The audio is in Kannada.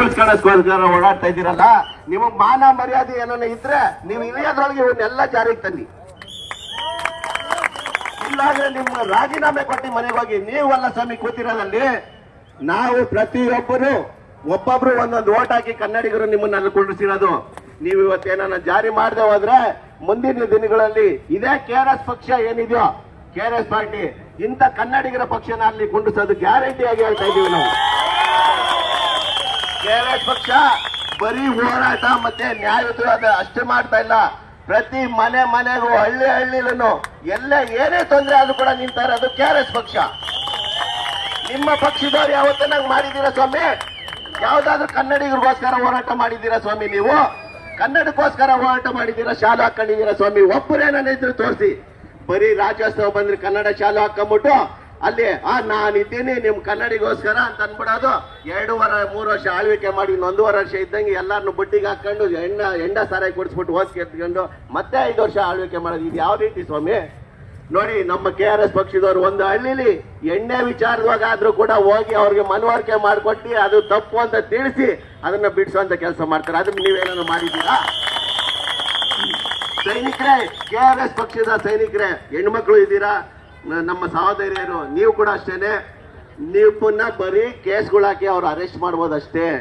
ಉಳಿಸ್ಕೊಳ್ಳೋಸ್ಕೋಸ್ಕರ ಓಡಾಡ್ತಾ ಇದ್ದೀರಲ್ಲ, ನಿಮ್ಮ ಮಾನ ಮರ್ಯಾದೆ ಏನನ್ನ ಇದ್ರೆ ನೀವು ಇಳಿಯೋದ್ರೊಳಗೆ ಇವನ್ನೆಲ್ಲ ಜಾರಿಗೆ ತನ್ನಿ. ಇಲ್ಲಾಂದ್ರೆ ನಿಮ್ಮ ರಾಜೀನಾಮೆ ಕೊಟ್ಟು ಮನೆಗೆ ಹೋಗಿ ನೀವಲ್ಲ ಸ್ವಾಮಿ ಕೂತಿರೋದಲ್ಲಿ, ನಾವು ಪ್ರತಿಯೊಬ್ಬರು, ಒಬ್ಬೊಬ್ರು ಒಂದೊಂದು ಓಟ್ ಹಾಕಿ ಕನ್ನಡಿಗರು ನಿಮ್ಮನ್ನ ಅಲ್ಲಿ ಕುಂಡಿಸಿರೋದು ನೀವು ಇವತ್ತೇನ ಜಾರಿ ಮಾಡದೆ ಹೋದ್ರೆ, ಮುಂದಿನ ದಿನಗಳಲ್ಲಿ ಇದೇ ಕೆ ಎಸ್ ಪಕ್ಷ ಏನಿದೆಯೋ, ಕೆ ಎಸ್ ಪಾರ್ಟಿ ಇಂಥ ಕನ್ನಡಿಗರ ಪಕ್ಷನ ಅಲ್ಲಿ ಕುಂಡಿಸೋದು ಗ್ಯಾರಂಟಿ ಆಗಿ ಹೇಳ್ತಾ ಇದ್ದೀವಿ ನಾವು. ಕೆ ಆರ್ ಎಸ್ ಪಕ್ಷ ಬರೀ ಹೋರಾಟ ಮತ್ತೆ ನ್ಯಾಯಯುತವಾದ ಅಷ್ಟೇ ಮಾಡ್ತಾ ಇಲ್ಲ. ಪ್ರತಿ ಮನೆ ಮನೆಗೂ ಹಳ್ಳಿ ಹಳ್ಳಿಲೂ ಎಲ್ಲ ಏನೇ ತೊಂದರೆ ಆದ್ರೂ ಕೂಡ ನಿಂತಾರೆ, ಅದು ಕೆ ಆರ್ ಎಸ್ ಪಕ್ಷ. ನಿಮ್ಮ ಪಕ್ಷದವ್ರು ಯಾವತ್ತನಾಗ ಮಾಡಿದ್ದೀರಾ ಸ್ವಾಮಿ? ಯಾವ್ದಾದ್ರು ಕನ್ನಡಿಗರಿಗೋಸ್ಕರ ಹೋರಾಟ ಮಾಡಿದ್ದೀರಾ ಸ್ವಾಮಿ ನೀವು? ಕನ್ನಡಕ್ಕೋಸ್ಕರ ಹೋರಾಟ ಮಾಡಿದ್ದೀರಾ, ಶಾಲೆ ಹಾಕೊಂಡಿದ್ದೀರಾ ಸ್ವಾಮಿ? ಒಬ್ಬರೇನ ಇದ್ರು ತೋರಿಸಿ. ಬರೀ ರಾಜ್ಯೋತ್ಸವ ಬಂದ್ರೆ ಕನ್ನಡ ಶಾಲೆ ಹಾಕೊಂಬಿಟ್ಟು ಅಲ್ಲಿ, ಆ ನಾನಿದ್ದೀನಿ ನಿಮ್ ಕನ್ನಡಿಗೋಸ್ಕರ ಅಂತ ಅನ್ಬಿಡೋದು. ಎರಡೂವರೆ, ಮೂರು ವರ್ಷ ಆಳ್ವಿಕೆ ಮಾಡಿ ಒಂದೂವರೆ ವರ್ಷ ಇದ್ದಂಗೆ ಎಲ್ಲಾರನ್ನು ಬುಟ್ಟಿಗೆ ಹಾಕೊಂಡು ಎಣ್ಣ ಎಂಡ ಸಾರಾಯಿ ಕುಡಿಸ್ಬಿಟ್ಟು ಓದಿಸಿ ಎತ್ಕೊಂಡು ಮತ್ತೆ ಐದು ವರ್ಷ ಆಳ್ವಿಕೆ ಮಾಡೋದು. ಇದು ಯಾವ ರೀತಿ ಸ್ವಾಮಿ? ನೋಡಿ, ನಮ್ಮ ಕೆ ಆರ್ ಎಸ್ ಪಕ್ಷದವ್ರು ಒಂದು ಹಳ್ಳಿಲಿ ಎಣ್ಣೆ ವಿಚಾರದಾಗ ಆದ್ರೂ ಕೂಡ ಹೋಗಿ ಅವ್ರಿಗೆ ಮನವರಿಕೆ ಮಾಡಿಕೊಟ್ಟು ಅದು ತಪ್ಪು ಅಂತ ತಿಳಿಸಿ ಅದನ್ನ ಬಿಡಿಸುವಂತ ಕೆಲಸ ಮಾಡ್ತಾರೆ. ಅದನ್ನ ನೀವೇನೋ ಮಾಡಿದ್ದೀರಾ? ಸೈನಿಕರೇ, ಕೆ ಆರ್ ಎಸ್ ಪಕ್ಷದ ಸೈನಿಕರೇ, ಹೆಣ್ಮಕ್ಳು ಇದ್ದೀರಾ? ನಮ್ಮ ಸಹೋದರಿಯರು ನೀವು ಕೂಡ ಅಷ್ಟೇನೆ? ನೀವು ಪುನಃ ಬರೀ ಕೇಸ್ಗಳು ಹಾಕಿ ಅವ್ರು ಅರೆಸ್ಟ್ ಮಾಡ್ಬೋದು ಅಷ್ಟೇ